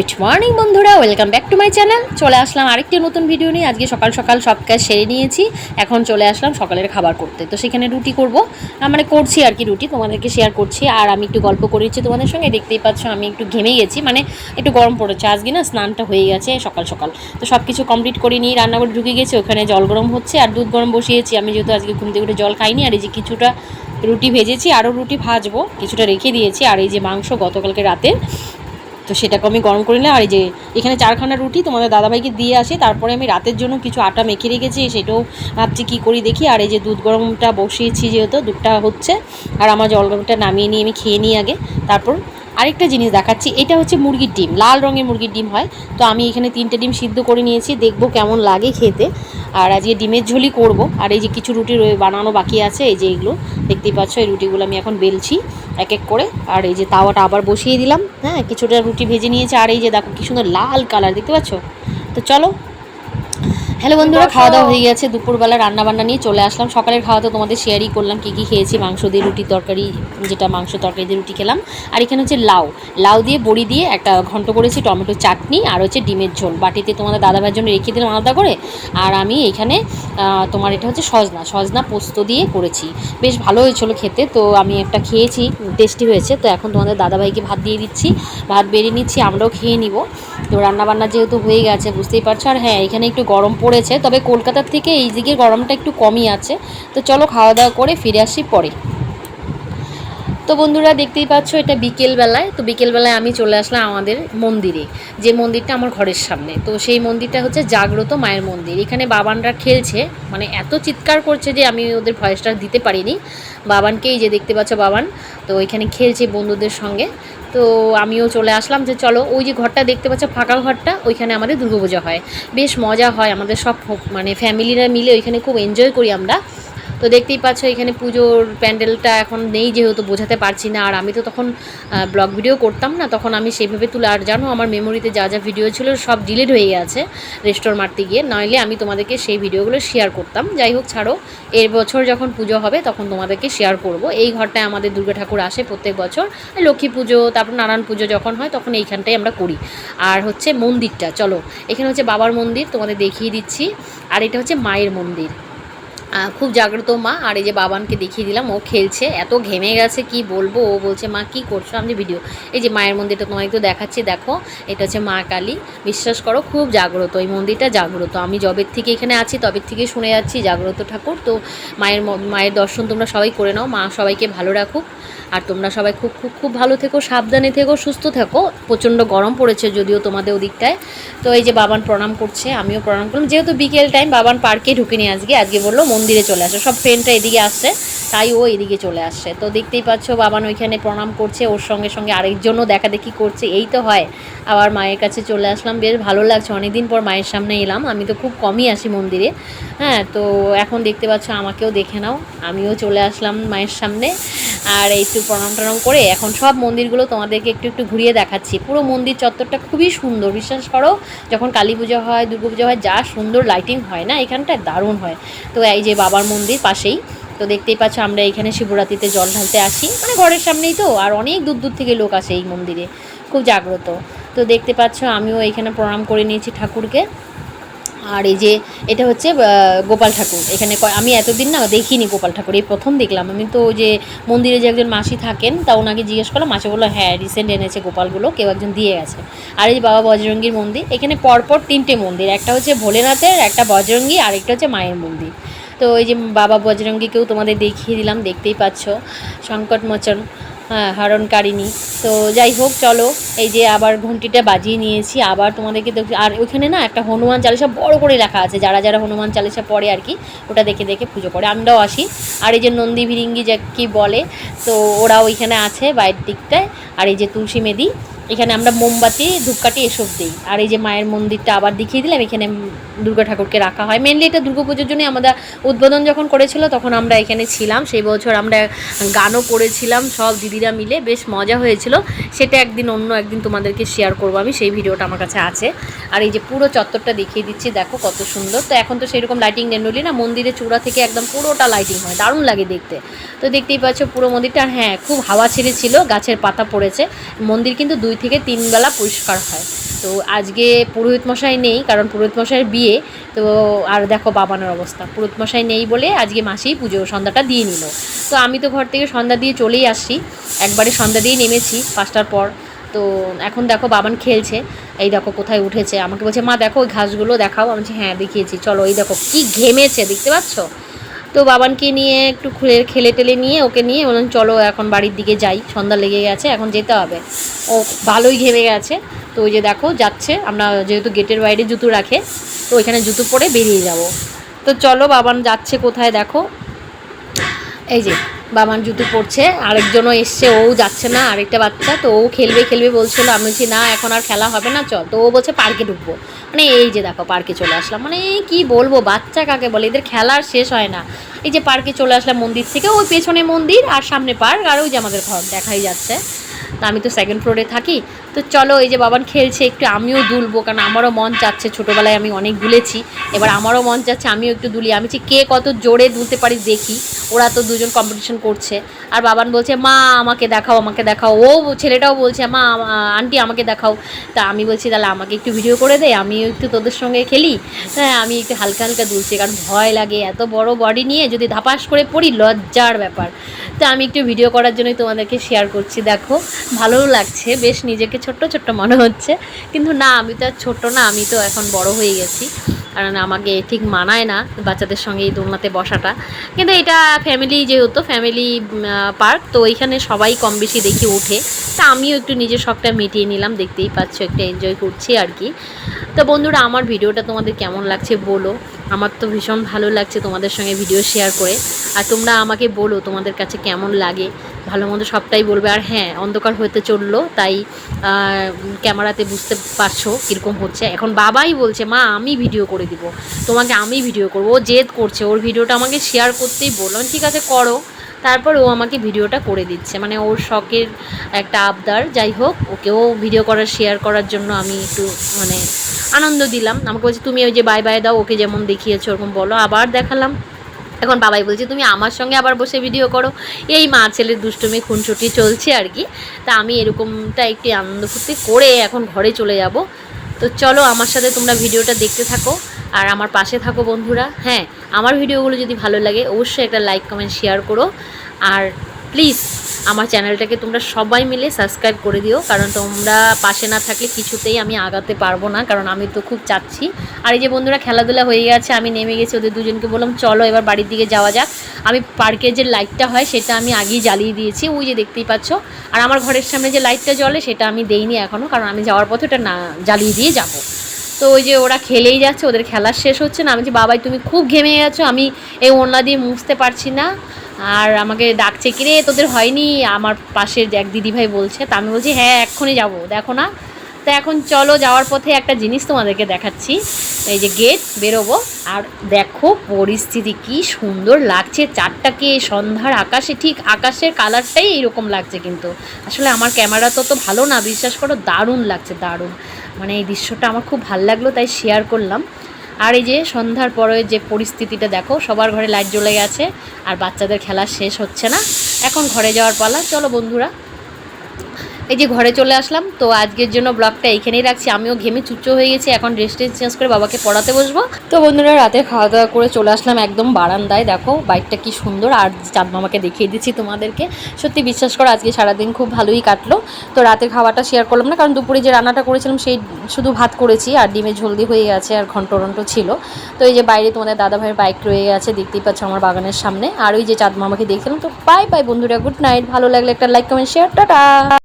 Good morning বন্ধুরা, welcome back to my channel. চলে আসলাম আরেকটি নতুন ভিডিও নিয়ে। আজকে সকাল সকাল সব কাজ সেরে নিয়েছি। এখন চলে আসলাম সকালের খাবার করতে। তো সেখানে রুটি করব। মানে করছি আর কি রুটি, তোমাদেরকে শেয়ার করছি। আর আমি একটু গল্প করেছি তোমাদের সঙ্গে। দেখতেই পাচ্ছ আমি একটু ঘেমে গেছি। মানে একটু গরম পড়েছে। আজকে না স্নানটা হয়ে গেছে সকাল সকাল। তো সব কিছু কমপ্লিট করে নিয়ে রান্নাঘরে ঢুকে গেছি। ওখানে জল গরম হচ্ছে আর দুধ গরম বসিয়েছি। আমি যেহেতু আজকে ঘুম থেকে উঠে জল খাইনি আর এই যে কিছুটা রুটি ভেজেছি, আরও রুটি ভাজবো। কিছুটা রেখে দিয়েছি। আর এই যে মাংস গতকালকে রাতে তো সেটাকে আমি গরম করে নিলাম। আর এই যে এখানে চারখানা রুটি তোমাদের দাদাভাইকে দিয়ে আসি, তারপরে আমি রাতের জন্য কিছু আটা মেখে রেখেছি, সেটাও ভাবছি কী করি দেখি। আর এই যে দুধ গরমটা বসিয়েছি যেহেতু, দুধটা হচ্ছে। আর আমার জল গরমটা নামিয়ে নিয়ে আমি খেয়ে নিই আগে। তারপর আরেকটা জিনিস দেখাচ্ছি, এটা হচ্ছে মুরগির ডিম, লাল রঙের মুরগির ডিম হয়। তো আমি এখানে তিনটে ডিম সিদ্ধ করে নিয়েছি, দেখব কেমন লাগে খেতে। আর আজকে ডিমের ঝোলই করব, আর এই যে কিছু রুটি বানানো বাকি আছে, এই যে এগুলো, দেখতেই পাচ্ছ এই রুটিগুলো আমি এখন বেলছি এক এক করে। আর এই যে তাওয়াটা আবার বসিয়ে দিলাম হ্যাঁ কিছুটা রুটি ভেজে নিয়েছে, আর এই যে দেখো কি সুন্দর লাল কালার দেখতে পাচ্ছ? তো চলো হ্যালো বন্ধুরা খাওয়া দাওয়া হয়ে গেছে। দুপুরবেলা রান্না বান্না নিয়ে চলে আসলাম। সকালের খাওয়া তো তোমাদের শেয়ারই করলাম কী কী খেয়েছি মাংস দিয়ে রুটি তরকারি যেটা মাংস তরকারি দিয়ে রুটি খেলাম। আর এখানে হচ্ছে লাউ। লাউ দিয়ে বড়ি দিয়ে একটা ঘন্ট করেছি টমেটো চাটনি আর হচ্ছে ডিমের ঝোল। বাটিতে তোমাদের দাদাভাইয়ের জন্য রেখে দিলাম আলাদা করে। আর আমি এখানে তোমার এটা হচ্ছে সজনা। সজনা পোস্ত দিয়ে করেছি। বেশ ভালো হয়েছিল খেতে। তো আমি একটা খেয়েছি টেস্টি হয়েছে। তো এখন তোমাদের দাদাভাইকে ভাত দিয়ে দিচ্ছি। ভাত বেরিয়ে নিচ্ছি আমরাও খেয়ে নিব। তো রান্নাবান্না যেহেতু হয়ে গেছে বুঝতেই পারছ। আর হ্যাঁ এখানে একটু গরম পড়েছে, তবে কলকাতার থেকে এই দিকে গরমটা একটু কমই আছে। তো চলো খাওয়া দাওয়া করে ফিরে আসি পরে। তো বন্ধুরা দেখতেই পাচ্ছ এটা বিকেলবেলায়। তো বিকেলবেলায় আমি চলে আসলাম আমাদের মন্দিরে, যে মন্দিরটা আমার ঘরের সামনে। তো সেই মন্দিরটা হচ্ছে জাগ্রত মায়ের মন্দির। এখানে বাবানরা খেলছে মানে এত চিৎকার করছে যে আমি ওদের ভয়েসটা দিতে পারিনি। বাবানকেই যে দেখতে পাচ্ছ বাবান, তো এখানে খেলছে বন্ধুদের সঙ্গে। তো আমিও চলে আসলাম যে চলো, ওই যে ঘরটা দেখতে পাচ্ছ, ফাঁকা ঘরটা, ওইখানে আমাদের দুর্গাপূজা হয়। বেশ মজা হয়, আমাদের সব মানে ফ্যামিলিরা মিলে ওইখানে খুব এনজয় করি আমরা। তো দেখতেই পাচ্ছ এখানে পুজোর প্যান্ডেলটা এখন নেই যেহেতু বোঝাতে পারছি না। আর আমি তো তখন ব্লগ ভিডিও করতাম না, তখন আমি সেইভাবে তুলে, আর জানো আমার মেমোরিতে যা যা ভিডিও ছিল সব ডিলিট হয়ে গেছে রেস্টোর মারতে গিয়ে। নইলে আমি তোমাদেরকে সেই ভিডিওগুলো শেয়ার করতাম। যাই হোক, ছাড়ো, এর বছর যখন পুজো হবে তখন তোমাদেরকে শেয়ার করব। এই ঘরটায় আমাদের দুর্গা ঠাকুর আসে প্রত্যেক বছর। লক্ষ্মী পুজো, তারপর নারায়ণ পুজো যখন হয় তখন এইখানটাই আমরা করি। আর হচ্ছে মন্দিরটা, চলো, এখানে হচ্ছে বাবার মন্দির, তোমাদের দেখিয়ে দিচ্ছি। আর এটা হচ্ছে মায়ের মন্দির। খুব জাগ্রত মা, আর এই যে বাবানকে দেখিয়ে দিলাম, ও খেলছে, এত ঘেমে গেছে, কি বলব? ও বলছে, মা, কি করছ? আমি ভিডিও এই যে মায়ের মন্দিরটা তোমাকে একটু দেখাচ্ছি, দেখো, এটা হচ্ছে মা কালী। বিশ্বাস করো, খুব জাগ্রত, এই মন্দিরটা জাগ্রত। আমি জবের থেকে এখানে আছি তবে থেকে শুনে যাচ্ছি, জাগ্রত ঠাকুর। তো মায়ের মায়ের দর্শন তোমরা সবাই করে নাও, মা সবাইকে ভালো রাখুক। আর তোমরা সবাই খুব খুব খুব ভালো থেকো, সাবধানে থেকো, সুস্থ থেকো। প্রচণ্ড গরম পড়েছে যদিও তোমাদের ওদিকটায়। তো এই যে বাবান প্রণাম করছে, আমিও প্রণাম করলাম। যেহেতু বিকেল টাইম বাবান পার্কে ঢুকিনি আজকে আজকে বলল মন্দিরে চলে আসে। সব ফ্রেন্ডরা এদিকে আসছে তাই ও এদিকে চলে আসছে তো দেখতেই পাচ্ছ বাবান ওইখানে প্রণাম করছে, ওর সঙ্গে সঙ্গে আরেকজনও দেখা দেখি করছে। এই তো হয়, আবার মায়ের কাছে চলে আসলাম। বেশ ভালো লাগছে, অনেকদিন পর মায়ের সামনে এলাম। আমি তো খুব কমই আসি মন্দিরে। হ্যাঁ তো এখন দেখতে পাচ্ছ আমাকেও দেখে নাও। আমিও চলে আসলাম মায়ের সামনে। আর একটু প্রণাম টনাম করে এখন সব মন্দিরগুলো তোমাদেরকে একটু একটু ঘুরিয়ে দেখাচ্ছি। পুরো মন্দির চত্বরটা খুবই সুন্দর, বিশ্বাস করো, যখন কালী পুজো হয়, দুর্গা পুজো হয়, যা সুন্দর লাইটিং হয় না, এখানটায় দারুণ হয়। তো এই যে বাবার মন্দির পাশেই, তো দেখতেই পাচ্ছ আমরা এখানে শিবরাত্রিতে জল ঢালতে আসি মানে ঘরের সামনেই তো, আর অনেক দূর দূর থেকে লোক আসে এই মন্দিরে, খুব জাগ্রত। তো দেখতে পাচ্ছ আমিও এখানে প্রণাম করে নিয়েছি ঠাকুরকে। আর এই যে এটা হচ্ছে গোপাল ঠাকুর। এখানে আমি এতদিন না দেখিনি গোপাল ঠাকুর, এই প্রথম দেখলাম। আমি তো যে মন্দিরে যে একজন মাসি থাকেন, তা ওনাকে জিজ্ঞেস করলাম, মাসি বলল হ্যাঁ রিসেন্ট এনেছে গোপালগুলো, কেউ একজন দিয়ে গেছে। আর এই যে বাবা বজরঙ্গীর মন্দির, এখানে পরপর তিনটে মন্দির, একটা হচ্ছে ভোলেনাথের, একটা বজরঙ্গী, আর একটা হচ্ছে মায়ের মন্দির। তো এই যে বাবা বজরঙ্গীকেও তোমাদের দেখিয়ে দিলাম, দেখতেই পাচ্ছ সংকটমোচন হরণকারিণী তো যাই হোক, চলো, এই যে আবার ঘন্টিটা বাজিয়ে নিয়েছি। আবার তোমাদেরকে দেখ- আর ওইখানে না একটা হনুমান চালিসা বড় করে লেখা আছে। যারা যারা হনুমান চালিসা পড়ে আর কি, ওটা দেখে দেখে পুজো করে। আমরাও আসি। আর এই যে নন্দী ভিরিঙ্গি যা কি বলে, তো ওরা ওইখানে আছে বাইরের দিকটায়। আর এই যে তুলসী মেদি এখানে আমরা মোমবাতি, ধূপকাঠি এসব দিই। আর এই যে মায়ের মন্দিরটা আবার দেখিয়ে দিলাম, এখানে দুর্গা ঠাকুরকে রাখা হয়। মেনলি এটা দুর্গা পুজোর জন্য আমাদের উদ্বোধন যখন করেছিল, তখন আমরা এখানে ছিলাম। সেই বছর আমরা গানও করেছিলাম, সব দিদিরা মিলে। বেশ মজা হয়েছিল। সেটা একদিন অন্য একদিন তোমাদেরকে শেয়ার করব আমি। সেই ভিডিওটা আমার কাছে আছে। আর এই যে পুরো চত্বরটা দেখিয়ে দিচ্ছি, দেখো কত সুন্দর। তো এখন তো সেরকম লাইটিং জেনারেলি না মন্দিরের চূড়া থেকে একদম পুরোটা লাইটিং হয়। দারুণ লাগে দেখতে। তো দেখতেই পাচ্ছ পুরো মন্দিরটা হ্যাঁ খুব হাওয়া ছেড়েছিল, গাছের পাতা পড়েছে। মন্দির কিন্তু দুই থেকে তিন বেলা পরিষ্কার হয়। তো আজকে পুরোহিত মশাই নেই, কারণ পুরোহিত মশাইয়ের বিয়ে। তো আর দেখো বাবানের অবস্থা। পুরোহিত মশাই নেই বলে আজকে মাসেই পুজো, সন্ধ্যাটা দিয়ে নিল। তো আমি তো ঘর থেকে সন্ধ্যা দিয়ে চলেই আসছি। একবারে সন্ধ্যা দিয়ে নেমেছি পাঁচটার পর। তো এখন দেখো বাবান খেলছে। এই দেখো কোথায় উঠেছে। আমাকে বলছে, মা, দেখো ওই ঘাসগুলো দেখাও। আমি হ্যাঁ দেখিয়েছি। চলো, এই দেখো কি ঘেমেছে, দেখতে পাচ্ছ? তো বাবানকে নিয়ে একটু খুলে খেলে টেলে নিয়ে ওকে নিয়ে বললাম, চলো এখন বাড়ির দিকে যাই, সন্ধ্যা লেগে গেছে, এখন যেতে হবে। ও ভালোই ঘেমে গেছে। তো ওই যে দেখো, যাচ্ছে, আমরা যেহেতু গেটের বাইরে জুতো রাখে, তো ওইখানে জুতো পরে বেরিয়ে যাব। তো চলো, বাবান যাচ্ছে কোথায় দেখো। এই যে বাবার জুতো পরছে, আরেকজনও এসছে, ও যাচ্ছে না, আরেকটা বাচ্চা, তো ও খেলবে খেলবে বলছিল, আমি বলছি, না, এখন আর খেলা হবে না, চল। তো ও বলছে, পার্কে ঢুকবো। মানে এই যে দেখো, পার্কে চলে আসলাম। মানে কি বলব, বাচ্চা কাকে বলে? এদের খেলার শেষ হয় না। এই যে পার্কে চলে আসলাম মন্দির থেকে, ওই পেছনে মন্দির আর সামনে পার্ক, আর ওই যে আমাদের ঘর দেখাই যাচ্ছে। তা আমি তো সেকেন্ড ফ্লোরে থাকি। তো চলো এই যে বাবান খেলছে, একটু আমিও দুলবো, কারণ আমারও মন চাচ্ছে। ছোটোবেলায় আমি অনেক দুলেছি, এবার আমারও মন চাচ্ছে, আমিও একটু দুলি। আমি কে কত জোরে দুলতে পারি দেখি, ওরা তো দুজন কম্পিটিশন করছে। আর বাবান বলছে, মা, আমাকে দেখাও আমাকে দেখাও। ও ছেলেটাও বলছে, মা আন্টি, আমাকে দেখাও। তা আমি বলছি, তাহলে আমাকে একটু ভিডিও করে দে, আমিও একটু তোদের সঙ্গে খেলি। হ্যাঁ আমি একটু হালকা হালকা দুলছি, কারণ ভয় লাগে, এত বড় বডি নিয়ে যদি ধাপাস করে পড়ি, লজ্জার ব্যাপার। তো আমি একটু ভিডিও করার জন্যই তোমাদেরকে শেয়ার করছি, দেখো। ভালোও লাগছে, বেশ নিজেকে ছোট্ট ছোট্ট মনে হচ্ছে। কিন্তু না, আমি তো আর ছোট্ট না, আমি তো এখন বড় হয়ে গেছি। কারণ আমাকে ঠিক মানায় না বাচ্চাদের সঙ্গে এই দোলনাতে বসাটা। কিন্তু এটা ফ্যামিলি যেহেতু ফ্যামিলি পার্ক তো এইখানে সবাই কম বেশি দেখি ওঠে। তা আমিও একটু নিজের শখটা মিটিয়ে নিলাম, দেখতেই পাচ্ছ, একটা এনজয় করছি আর কি। তো বন্ধুরা, আমার ভিডিওটা তোমাদের কেমন লাগছে বলো। আমার তো ভীষণ ভালো লাগছে তোমাদের সঙ্গে ভিডিও শেয়ার করে। আর তোমরা আমাকে বলো তোমাদের কাছে কেমন লাগে। ভালো মন্দ সবটাই বলবে। আর হ্যাঁ অন্ধকার হতে চলল, তাই ক্যামেরাতে বুঝতে পারছ কীরকম হচ্ছে। এখন বাবাই বলছে, মা, আমি ভিডিও করে দিব। তোমাকে আমি ভিডিও করব। ও জেদ করছে। ওর ভিডিওটা আমাকে শেয়ার করতেই বললাম ঠিক আছে, করো। তারপর ও আমাকে ভিডিওটা করে দিচ্ছে। মানে ওর শখের একটা আবদার। যাই হোক, ওকেও ভিডিও করার শেয়ার করার জন্য আমি একটু মানে আনন্দ দিলাম। আমাকে বলছে, তুমি ওই যে বাই বাই দাও, ওকে যেমন দেখিয়েছো, ওরকম বলো। আবার দেখালাম। এখন বাবাই বলছে, তুমি আমার সঙ্গে আবার বসে ভিডিও করো। এই মা ছেলের দুষ্টুমি খুনছুটি চলছে আর কি। তা আমি এরকমটা একটি আনন্দ ফুর্তি করে এখন ঘরে চলে যাব। তো চলো আমার সাথে তোমরা ভিডিওটা দেখতে থাকো আর আমার পাশে থাকো বন্ধুরা। হ্যাঁ আমার ভিডিওগুলো যদি ভালো লাগে, অবশ্যই একটা লাইক কমেন্ট শেয়ার করো। আর প্লিজ আমার চ্যানেলটাকে তোমরা সবাই মিলে সাবস্ক্রাইব করে দিও, কারণ তোমরা পাশে না থাকলে কিছুতেই আমি আগাতে পারব না, কারণ আমি তো খুব চাচ্ছি। আর এই যে বন্ধুরা খেলাধুলা হয়ে গেছে, আমি নেমে গেছি ওদের দুজনকে বললাম, চলো এবার বাড়ির দিকে যাওয়া যাক। আমি পার্কের যে লাইটটা হয় সেটা আমি আগেই জ্বালিয়ে দিয়েছি, ওই যে দেখতেই পাচ্ছ। আর আমার ঘরের সামনে যে লাইটটা জ্বলে সেটা আমি দেইনি এখনও কারণ আমি যাওয়ার পথে ওটা না জ্বালিয়ে দিয়ে যাব। তো ওই যে ওরা খেলেই যাচ্ছে, ওদের খেলা শেষ হচ্ছে না। আমি যে বাবাই তুমি খুব ঘেমে গেছো আমি এই ওড়না দিয়ে মুছতে পারছি না। আর আমাকে ডাকছে, কিরে, তোদের হয়নি? আমার পাশের এক দিদিভাই বলছে, তা আমি বলছি হ্যাঁ এক্ষুনি যাব, দেখো না? তো এখন চলো যাওয়ার পথে একটা জিনিস তোমাদেরকে দেখাচ্ছি। এই যে গেট বেরোবো। আর দেখো পরিস্থিতি কি সুন্দর লাগছে, চারটাকে সন্ধ্যার আকাশে, ঠিক আকাশের কালারটাই এরকম লাগছে কিন্তু। আসলে আমার ক্যামেরা তো তো ভালো না, বিশ্বাস করো, দারুণ লাগছে, দারুণ। মানে এই দৃশ্যটা আমার খুব ভালো লাগল, তাই শেয়ার করলাম। আর এই যে সন্ধ্যার পরে যে পরিস্থিতিটা দেখো, সবার ঘরে লাইট জ্বলে গেছে আর বাচ্চাদের খেলা শেষ হচ্ছে না। এখন ঘরে যাওয়ার পালা। চলো বন্ধুরা এই যে ঘরে চলে আসলাম, তো আজকের জন্য ব্লগটা এইখানেই রাখছি। আমিও ঘেমে চুচো হয়ে গেছি, এখন ড্রেস ট্রেস চেঞ্জ করে বাবাকে পড়াতে বসবো। তো বন্ধুরা, রাতে খাওয়া দাওয়া করে চলে আসলাম একদম বারান্দায়। দেখো বাইকটা কি সুন্দর, আর চাঁদ মামাকে দেখিয়ে দিচ্ছি তোমাদেরকে। সত্যি বিশ্বাস করো, আজকে সারাদিন খুব ভালোই কাটলো। তো রাতের খাওয়াটা শেয়ার করলাম না, কারণ দুপুরে যে রান্নাটা করেছিলাম, সেই শুধু ভাত করেছি, আর ডিমে ঝোলদি হয়ে গেছে, আর ঘন্ট রন্ট ছিল। তো এই যে বাইরে তোমাদের দাদা ভাইয়ের বাইক রয়ে গেছে, দেখতেই পাচ্ছ আমার বাগানের সামনে। আর ওই যে চাঁদ মামাকে দেখছিলাম তো বাই বাই বন্ধুরা গুড নাইট ভালো লাগলে একটা লাইক কমেন্ট শেয়ার টাটা!